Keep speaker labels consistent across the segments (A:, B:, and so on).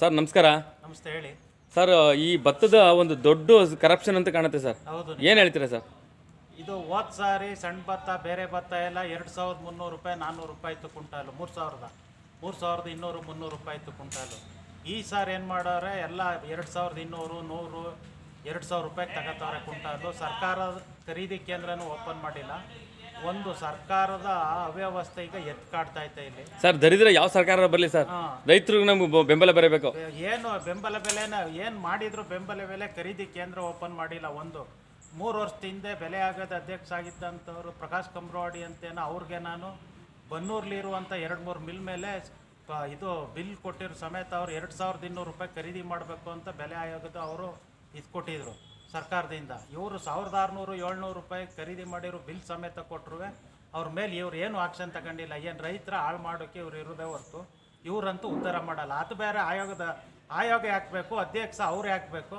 A: Sir ನಮಸ್ಕಾರ.
B: ನಮಸ್ತೆ ಹೇಳಿ.
A: ಸರ್ ಈ ಭತ್ತದ ಒಂದು ದೊಡ್ಡ ಕರಪ್ಷನ್ ಅಂತ ಕಾಣುತ್ತೆ ಸರ್.
B: ಹೌದು.
A: ಏನು ಹೇಳ್ತೀರಾ ಸರ್?
B: ಇದು ಹೋದ ಸಾರಿ ಸಣ್ಣ ಭತ್ತ ಬೇರೆ ಭತ್ತ ಎಲ್ಲ ಎರಡು ಸಾವಿರದ ಮುನ್ನೂರು ರೂಪಾಯಿ ನಾನ್ನೂರು ರೂಪಾಯಿ ಇತ್ತು ಕುಂಟಾಲು ಮೂರು ಸಾವಿರದ. ಮೂರು ಸಾವಿರದ ಇನ್ನೂರು ಮುನ್ನೂರು ರೂಪಾಯಿ ಇತ್ತು ಕುಂಟಾಲು ಈ ಸಾರ್ ಏನು ಮಾಡೋರೆ ಎಲ್ಲ ಎರಡು ಸಾವಿರದ ಇನ್ನೂರು ನೂರು ಎರಡು ಸಾವಿರ ರೂಪಾಯಿ ತಗೋತಾವ್ರೆ ಕುಂಟಾಲು ಸರ್ಕಾರ ಖರೀದಿ ಕೇಂದ್ರನೂ ಓಪನ್ ಮಾಡಿಲ್ಲ. ಒಂದು ಸರ್ಕಾರದ ಅವ್ಯವಸ್ಥೆ ಈಗ ಎತ್ಕಾಡ್ತಾ ಐತೆ ಇಲ್ಲಿ.
A: ಸರ್ ದರಿದ್ರ ಯಾವ ಸರ್ಕಾರ ಬರಲಿ ಸರ್?
B: ರೈತರು
A: ರೈತರಿಗೆ ನಮ್ಗೆ ಬೆಂಬಲ ಬರಬೇಕು.
B: ಏನು ಬೆಂಬಲ ಬೆಲೆನ ಏನು ಮಾಡಿದ್ರು ಬೆಂಬಲ ಬೆಲೆ ಖರೀದಿ ಕೇಂದ್ರ ಓಪನ್ ಮಾಡಿಲ್ಲ ಒಂದು. ಮೂರು ವರ್ಷದ ಹಿಂದೆ ಬೆಲೆ ಆಗದ ಅಧ್ಯಕ್ಷ ಆಗಿದ್ದಂಥವ್ರು ಪ್ರಕಾಶ್ ಕಂಬ್ರವಾಡಿ ಅಂತೇನೋ ಅವ್ರಿಗೆ ನಾನು ಬನ್ನೂರ್ಲಿರುವಂಥ ಎರಡು ಮೂರು ಮಿಲ್ ಮೇಲೆ ಇದು ಬಿಲ್ ಕೊಟ್ಟಿರೋ ಸಮೇತ ಅವ್ರು ಎರಡು ಸಾವಿರದ ಇನ್ನೂರು ರೂಪಾಯಿ ಖರೀದಿ ಮಾಡಬೇಕು ಅಂತ ಬೆಲೆ ಆಯೋಗದ ಅವರು ಇದು ಕೊಟ್ಟಿದ್ರು ಸರ್ಕಾರದಿಂದ. ಇವರು ಸಾವಿರದ ಆರುನೂರು ಏಳ್ನೂರು ರೂಪಾಯಿ ಖರೀದಿ ಮಾಡಿರೋ ಬಿಲ್ ಸಮೇತ ಕೊಟ್ಟರು ಅವ್ರ ಮೇಲೆ ಇವ್ರು ಏನು ಆಕ್ಷನ್ ತಗೊಂಡಿಲ್ಲ. ಏನು ರೈತರ ಹಾಳು ಮಾಡೋಕ್ಕೆ ಇವ್ರು ಇರೋದೇ ಹೊರತು. ಇವರಂತೂ ಉದ್ಧಾರ ಮಾಡಲ್ಲ. ಅದು ಬೇರೆ ಆಯೋಗದ ಆಯೋಗ ಹಾಕಬೇಕು ಅಧ್ಯಕ್ಷ ಅವ್ರು ಹಾಕಬೇಕು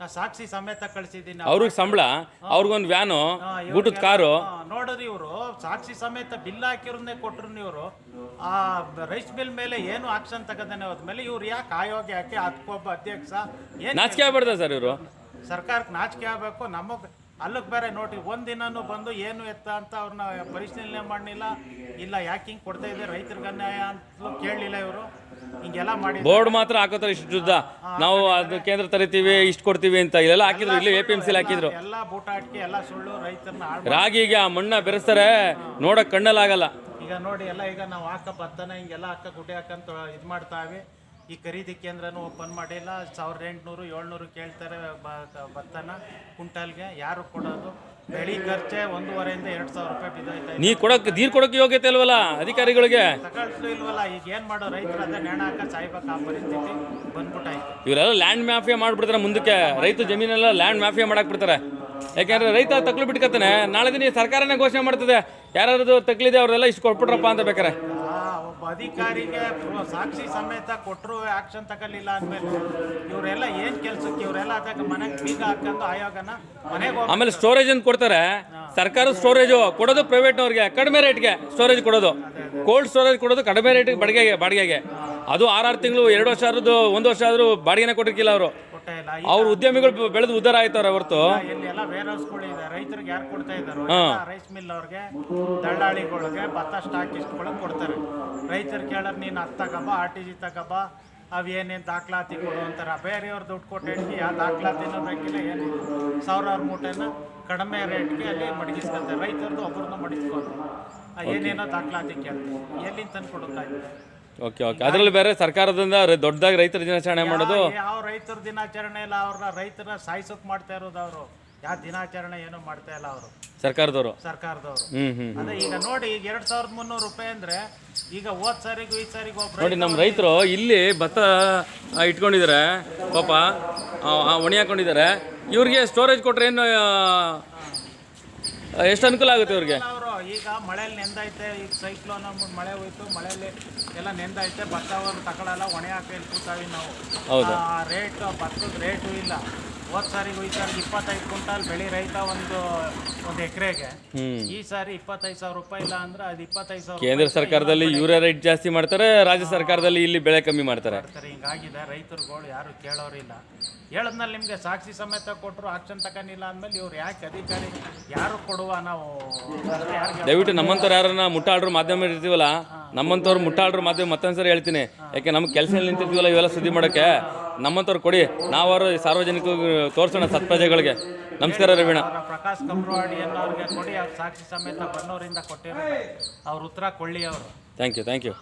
B: ನಾ ಸಾಕ್ಷಿ ಸಮೇತ ಕಳಿಸಿದ್ದೀನಿ.
A: ಅವ್ರಿಗೆ ಸಂಬಳ? ಅವ್ರಿಗೊಂದು ವ್ಯಾನು? ಊಟದ ಕಾರು?
B: ನೋಡಿದ್ರಿ ಇವರು. ಸಾಕ್ಷಿ ಸಮೇತ ಬಿಲ್ ಹಾಕಿರೋದೇ ಕೊಟ್ಟರು ಇವರು. ಆ ರೈಸ್ ಬಿಲ್ ಮೇಲೆ ಏನು ಆಕ್ಷನ್ ತಗದಾನೆ ಹೋದ್ಮೇಲೆ ಇವ್ರು ಯಾಕೆ ಆಯೋಗ ಯಾಕೆ ಅದಕ್ಕೊಬ್ಬ ಅಧ್ಯಕ್ಷ? ಏನು
A: ನಾಚಿಕೆ ಆಗ್ಬಾರ್ದ ಸರ್ ಇವರು?
B: ಸರ್ಕಾರಕ್ಕೆ ನಾಚಿಕೆ ಆಗಬೇಕು ನಮಗೆ ಅಲ್ಲಕ್ಕೆ ಬೇರೆ ನೋಡಿ ಒಂದಿನೂ ಬಂದು ಏನು ಎತ್ತ ಅಂತ ಅವ್ರನ್ನ ಪರಿಶೀಲನೆ ಮಾಡಲಿಲ್ಲ. ಇಲ್ಲ ಯಾಕೆ ಹಿಂಗೆ ಕೊಡ್ತಾ ಇದೆ ರೈತರಿಗೆ ಅನ್ಯಾಯ ಅಂತಲೂ ಕೇಳಲಿಲ್ಲ ಇವರು. ಹಿಂಗೆಲ್ಲ ಮಾಡಿ
A: ಬೋರ್ಡ್ ಮಾತ್ರ ಹಾಕೋತಾರೆ ಇಷ್ಟು ಯುದ್ಧ ನಾವು ಅದು ಕೇಂದ್ರ ತರಿತೀವಿ ಇಷ್ಟು ಕೊಡ್ತೀವಿ ಅಂತ ಇಲ್ಲೆಲ್ಲ ಹಾಕಿದ್ರು ಇಲ್ಲಿ ಎ ಪಿ ಎಂ ಸಿಲಿ ಹಾಕಿದ್ರು.
B: ಎಲ್ಲ ಬೂಟಾಟಿಕೆ ಎಲ್ಲ ಸುಳ್ಳು ರೈತರನ್ನ ರಾಗಿ
A: ರಾಗಿಗೆ ಆ ಮಣ್ಣ ಬೆರೆಸ್ತಾರೆ ನೋಡೋಕೆ ಕಣ್ಣಲ್ಲಾಗಲ್ಲ.
B: ಈಗ ನೋಡಿ ಎಲ್ಲ ಈಗ ನಾವು ಹಾಕ ಭತ್ತನ ಹಿಂಗೆಲ್ಲ ಹಾಕ ಗುಡ್ಡೆ ಹಾಕಂತ ಇದು ಮಾಡ್ತಾವೆ ಈ ಖರೀದಿ ಕೇಂದ್ರನೂ ಓಪನ್ ಮಾಡಿಲ್ಲ. ಸಾವಿರದ ಎಂಟುನೂರು ಏಳ್ನೂರು ಕೇಳ್ತಾರೆ ಭತ್ತನ ಕುಂಟಲ್ಗೆ. ಯಾರು ಕೊಡೋದು? ಬೆಳಿ ಖರ್ಚೆ ಒಂದೂವರೆಯಿಂದ ಎರಡು ಸಾವಿರ ರೂಪಾಯಿ ಬಿದ್ದೋಯ್ತಾ
A: ನೀ ಕೊಡಕ್ಕೆ ನೀರು ಕೊಡೋಕೆ ಯೋಗ್ಯತೆ ಇಲ್ವಲ್ಲ ಅಧಿಕಾರಿಗಳಿಗೆ?
B: ತಗೊಳ್ತು ಇಲ್ವಲ್ಲ ಈಗ ಏನು ಮಾಡೋ ರೈತರು ಅದೇ ನೆಣ ಹಾಕ ಸಾಯ್ಬೇಕು ಆ ಪರಿಸ್ಥಿತಿ ಬಂದ್ಬಿಟ್ಟಾಯ್ತು.
A: ಇವರೆಲ್ಲ ಲ್ಯಾಂಡ್ ಮ್ಯಾಫಿಯಾ ಮಾಡಿಬಿಡ್ತಾರೆ ಮುಂದಕ್ಕೆ. ರೈತ ಜಮೀನೆಲ್ಲ ಲ್ಯಾಂಡ್ ಮ್ಯಾಫಿಯಾ ಮಾಡಾಕ್ಬಿಡ್ತಾರೆ ಯಾಕೆಂದ್ರೆ ರೈತ ತಕ್ಲು ಬಿಟ್ಕತ್ತಾನೆ. ನಾಳೆ ದಿನ ಸರ್ಕಾರನೇ ಘೋಷಣೆ ಮಾಡ್ತದೆ. ಯಾರಾದ್ರೂ ತಕ್ಲಿದೆ ಅವರೆಲ್ಲ ಇಷ್ಟು ಕೊಟ್ಬಿಟ್ರಪ್ಪ ಅಂತ ಬೇಕಾರೆ.
B: ಅಧಿಕಾರಿಗೆ ಸಾಕ್ಷಿ ಸಮೇತ ಕೊಟ್ಟರು ಆಕ್ಷನ್ ತಗೊಳ್ಳಿಲ್ಲ ಅಂದಮೇಲೆ ಇವರೆಲ್ಲ ಏನು ಕೆಲ್ಸಕ್ಕೆ? ಇವರೆಲ್ಲ ಅದಕ್ಕೆ ಮನೆಗೆ ಬೀಗ ಹಾಕೊಂಡು ಆಯೋಗನ ಮನೆಗೆ
A: ಆಮೇಲೆ ಸ್ಟೋರೇಜ್ ಅಂತ ಕೊಡ್ತಾರೆ. ಸರ್ಕಾರ ಸ್ಟೋರೇಜು ಕೊಡೋದು ಪ್ರೈವೇಟ್ನವ್ರಿಗೆ ಕಡಿಮೆ ರೇಟ್ಗೆ ಸ್ಟೋರೇಜ್ ಕೊಡೋದು. ಕೋಲ್ಡ್ ಸ್ಟೋರೇಜ್ ಕೊಡೋದು ಕಡಿಮೆ ರೇಟಿಗೆ ಬಾಡಿಗೆಗೆ ಬಾಡಿಗೆಗೆ. ಅದು ಆರಾರು ತಿಂಗಳು ಎರಡು ವರ್ಷ ಆದ್ರೂ ಒಂದು ವರ್ಷ ಆದ್ರೂ ಬಾಡಿಗೆನೆ ಕೊಟ್ಟಿರ್ಕಿಲ್ಲ ಅವರು. ಅವ್ರ ಉದ್ಯಮಿಗಳು ಬೆಳೆದು ಉದ್ದಾರ ಆಯ್ತಾರ ಹೊರತು.
B: ಎಲ್ಲಿ ಎಲ್ಲ ವೇರ್ ಹೌಸ್ಗಳು ಇದೆ. ರೈತರಿಗೆ ಯಾರು ಕೊಡ್ತಾ ಇದ್ದಾರೆ ರೈಸ್ ಮಿಲ್ ಅವ್ರಿಗೆ ದಳ್ಳಾಳಿಗಳಿಗೆ ಭತ್ತ ಸ್ಟಾಕ್ ಇಷ್ಟುಗಳಿಗೆ ಕೊಡ್ತಾರೆ. ರೈತರು ಕೇಳೋರು ನೀನು ಅದು ತಗಬ ಆರ್ ಟಿ ಜಿ ತಗಬ ಅವೇನೇನು ದಾಖಲಾತಿ ಕೊಡು ಅಂತಾರೆ. ಬೇರೆಯವ್ರು ದುಡ್ಡು ಕೊಟ್ಟು ಹೇಳಿ ಆ ದಾಖಲಾತಿನೂ ಬೇಕಿಲ್ಲ ಏನಿಲ್ಲ. ಸಾವಿರಾರು ಮೂಟೆನ ಕಡಿಮೆ ರೇಟ್ಗೆ ಅಲ್ಲಿ ಮಡಗಿಸ್ಕೊತಾರೆ ರೈತರದ್ದು ಒಬ್ಬರನ್ನ ಮಡಗಿಸ್ಕೊಂಡು ಏನೇನೋ ದಾಖಲಾತಿ ಕೇಳ್ತಾರೆ. ಎಲ್ಲಿಂದ ತಂದು ಕೊಡೋಕ್ಕಾಯ್ತು
A: ಓಕೆ ಓಕೆ ಅದರಲ್ಲಿ ಬೇರೆ ಸರ್ಕಾರದಿಂದ ರ- ದೊಡ್ಡದಾಗಿ ರೈತರ ದಿನಾಚರಣೆ ಮಾಡೋದು?
B: ಯಾವ- ರೈತರ ದಿನಾಚರಣೆ ಇಲ್ಲ ಅವ್ರನ್ನ ರೈತರ ಸಾಯಿಸೋಕ್ ಮಾಡ್ತಾ ಇರೋದು ಅವರು. ಯಾವ ದಿನಾಚರಣೆ ಏನು ಮಾಡ್ತಾ ಇಲ್ಲ ಅವರು.
A: ಸರ್ಕಾರದವರು?
B: ಸರ್ಕಾರದವರು.
A: ಹ್ಮ್ ಹ್ಮ್
B: ಅದೇ ಈಗ ನೋಡಿ ಈಗ ಎರಡ್ ಸಾವಿರದ ಮುನ್ನೂರು ರೂಪಾಯಿ ಅಂದ್ರೆ ಈಗ ಹೋದ್ ಸಾರಿಗೂ ಈ ಸಾರಿಗೂ ಒಬ್ಬ
A: ನೋಡಿ ನಮ್ಮ ರೈತರು ಇಲ್ಲಿ ಭತ್ತ ಆ, ಇಟ್ಕೊಂಡಿದ್ದಾರೆ ಪಾಪ ಆ, ಆ, ಒಣಿ ಹಾಕೊಂಡಿದ್ದಾರೆ ಇವ್ರಿಗೆ ಸ್ಟೋರೇಜ್ ಕೊಟ್ರೆ ಏನು ಆ, ಎಷ್ಟು ಅನುಕೂಲ ಆಗುತ್ತೆ ಇವ್ರಿಗೆ?
B: ಅವರು ಈಗ ಮಳೆಯಲ್ಲಿ ನೆಂದೈತೆ ಈಗ ಸೈಕ್ಲೋನ್ ಅಂದ್ಬಿಟ್ಟು ಮಳೆ ಹೋಯ್ತು ಮಳೆಯಲ್ಲಿ ಎಲ್ಲ ನೆಂದೈತೆ ಭತ್ತವನ್ನು ತಗೊಳಲ್ಲ ಒಣೆ ಹಾಕಿ ಕೂತಾವಿ ನಾವು. ರೇಟ್ ಭತ್ತದ ರೇಟು ಇಲ್ಲ. ಹೋದ್ ಸಾರಿಗೂ ಈ ಸಾರಿ ಇಪ್ಪತ್ತೈದು ಕ್ವಿಂಟಾಲ್ ಬೆಳೆ ರೈತ ಒಂದು ಒಂದು ಎಕರೆಗೆ. ಈ ಸಾರಿ ಇಪ್ಪತ್ತೈದು ಸಾವಿರ ರೂಪಾಯಿ ಇಲ್ಲ ಅಂದ್ರೆ ಅದು ಇಪ್ಪತ್ತೈದು ಸಾವಿರ
A: ಕೇಂದ್ರ ಸರ್ಕಾರದಲ್ಲಿ ಯೂರಿಯಾ ರೇಟ್ ಜಾಸ್ತಿ ಮಾಡ್ತಾರೆ ರಾಜ್ಯ ಸರ್ಕಾರದಲ್ಲಿ ಇಲ್ಲಿ ಬೆಳೆ ಕಮ್ಮಿ ಮಾಡ್ತಾರೆ.
B: ಮಾಡ್ತಾರೆ. ಹಿಂಗಾಗಿದೆ ರೈತರುಗಳು ಯಾರು ಕೇಳೋರಿಲ್ಲ ಹೇಳದ್ನಲ್ಲಿ ನಿಮಗೆ ಸಾಕ್ಷಿ ಸಮೇತ ಕೊಟ್ಟರು ಆಕ್ಷನ್ ತಗೊಂಡಿಲ್ಲ ಅಂದ್ಮೇಲೆ ಇವ್ರು ಯಾಕೆ ಅಧಿಕಾರಿ ಯಾರು ಕೊಡುವ ನಾವು? ಯಾರಿಗೆ
A: ದಯವಿಟ್ಟು ನಮ್ಮಂತವ್ರು ಯಾರನ್ನ ಮುಟ್ಟಾಡ್ರು ಮಾಧ್ಯಮ ಇರ್ತೀವಲ್ಲ ನಮ್ಮಂಥವ್ರು ಮುಟ್ಟಾಳ್ರು ಮಾಧ್ಯಮ ಮತ್ತೊಂದ್ಸರಿ ಹೇಳ್ತೀನಿ. ಯಾಕೆ ನಮ್ಮ ಕೆಲಸ ನಿಂತಿರ್ತೀವಲ್ಲ ಇವೆಲ್ಲ ಸುದ್ದಿ ಮಾಡೋಕ್ಕೆ? ನಮ್ಮಂಥವ್ರು ಕೊಡಿ. ನಾವಾರು ಸಾರ್ವಜನಿಕ ತೋರಿಸೋಣ ಸತ್ಪ್ರಜೆಗಳಿಗೆ. ನಮಸ್ಕಾರ ರವೀಣ.
B: ಪ್ರಕಾಶ್ ಕಮ್ರವಾಡಿ ಎಲ್ಲರಿಗೆ ಕೊಡಿ. ಅವ್ರು ಸಾಕ್ಷಿ ಸಮೇತ ಬನ್ನೋರಿಂದ ಕೊಟ್ಟಿರೋ ಅವ್ರ ಉತ್ತರ ಕೊಳ್ಳಿ ಅವರು.
A: Thank you thank you.